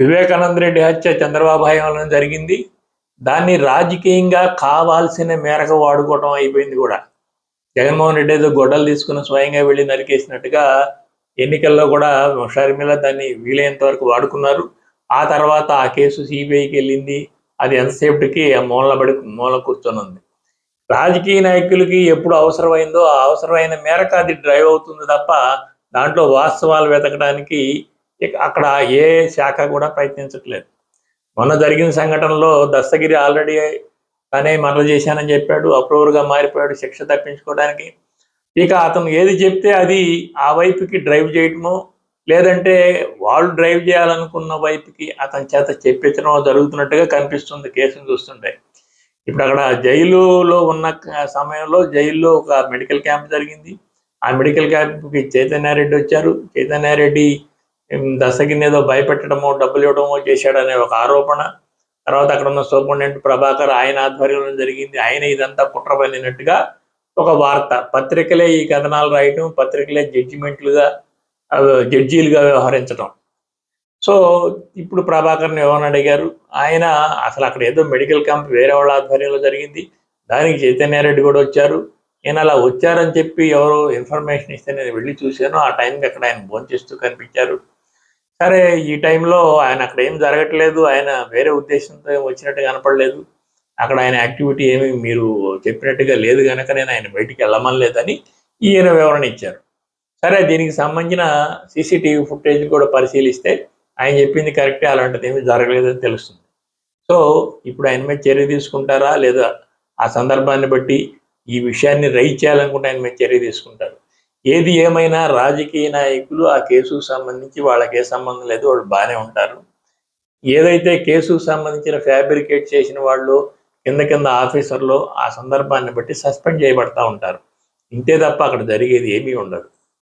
వివేకానంద రెడ్డి హత్య చంద్రబాబు హయాంలో జరిగింది. దాన్ని రాజకీయంగా కావాల్సిన మేరకు వాడుకోవటం అయిపోయింది కూడా. జగన్మోహన్ రెడ్డి ఏదో గొడ్డలు తీసుకుని స్వయంగా వెళ్ళి నరికేసినట్టుగా ఎన్నికల్లో కూడా షర్మిల దాన్ని వీలైనంత వరకు వాడుకున్నారు. ఆ తర్వాత ఆ కేసు సిబిఐకి వెళ్ళింది. అది ఎంతసేపటికి ఆ మూల పడి మూల కూర్చొని ఉంది రాజకీయ నాయకులకి ఎప్పుడు అవసరమైందో ఆ అవసరమైన మేరకు అది డ్రైవ్ అవుతుంది తప్ప దాంట్లో వాస్తవాలు వెతకడానికి ఇక అక్కడ ఏ శాఖ కూడా ప్రయత్నించట్లేదు. మొన్న జరిగిన సంఘటనలో దస్తగిరి ఆల్రెడీ తనే మరల చేశానని చెప్పాడు. అప్రూవర్గా మారిపోయాడు. శిక్ష తప్పించుకోవడానికి. ఇక అతను ఏది చెప్తే అది ఆ వైపుకి డ్రైవ్ చేయటమో లేదంటే వాళ్ళు డ్రైవ్ చేయాలనుకున్న వైపుకి అతని చేత చెప్పించడం జరుగుతున్నట్టుగా కనిపిస్తుంది కేసును చూస్తుంటే. ఇప్పుడు అక్కడ జైలులో ఉన్న సమయంలో జైల్లో ఒక మెడికల్ క్యాంప్ జరిగింది. ఆ మెడికల్ క్యాంప్కి చైతన్యారెడ్డి వచ్చారు. చైతన్యారెడ్డి ఉమ్, ఏదో భయపెట్టడమో డబ్బులు ఇవ్వడమో చేశాడనే ఒక ఆరోపణ. తర్వాత అక్కడ ఉన్న సూపరింటెండెంట్ ప్రభాకర్ ఆయన ఆధ్వర్యంలో జరిగింది. ఆయన ఇదంతా కుట్ర పన్నినట్టుగా ఒక వార్త. పత్రికలే ఈ కథనాలు రాయటం పత్రికలే జడ్జిమెంట్లుగా జడ్జీలుగా వ్యవహరించడం సో ఇప్పుడు ప్రభాకర్ని ఏమని అడిగారు? ఆయన అసలు అక్కడ ఏదో మెడికల్ క్యాంప్ వేరే వాళ్ళ ఆధ్వర్యంలో జరిగింది. దానికి చైతన్యారెడ్డి కూడా వచ్చారు. నేను అలా వచ్చారని చెప్పి ఎవరో ఇన్ఫర్మేషన్ ఇస్తే నేను వెళ్ళి చూశాను. ఆ టైంకి అక్కడ ఆయన భోంచేస్తూ కనిపించారు. సరే ఈ టైంలో ఆయన అక్కడ ఏం జరగట్లేదు ఆయన వేరే ఉద్దేశంతో వచ్చినట్టు కనపడలేదు. అక్కడ ఆయన యాక్టివిటీ ఏమి మీరు చెప్పినట్టుగా లేదు కనుక నేను ఆయన బయటికి వెళ్ళమనలేదని ఈయన వివరణ ఇచ్చారు. సరే దీనికి సంబంధించిన సీసీటీవీ ఫుటేజ్ కూడా పరిశీలిస్తే ఆయన చెప్పింది కరెక్టే అలాంటిది ఏమీ జరగలేదని తెలుస్తుంది. సో ఇప్పుడు ఆయన మీద చర్య తీసుకుంటారా? లేదా ఆ సందర్భాన్ని బట్టి ఈ విషయాన్ని రైట్ చేయాలనుకుంటే ఆయన మీద చర్య తీసుకుంటారు. ఏది ఏమైనా రాజకీయ నాయకులు ఆ కేసుకు సంబంధించి వాళ్ళకి ఏ సంబంధం లేదు వాళ్ళు బాగానే ఉంటారు. ఏదైతే కేసుకు సంబంధించిన ఫ్యాబ్రికేట్ చేసిన వాళ్ళు కింద కింద ఆఫీసర్లు ఆ సందర్భాన్ని బట్టి సస్పెండ్ చేయబడతా ఉంటారు. ఇంతే తప్ప అక్కడ జరిగేది ఏమీ ఉండదు.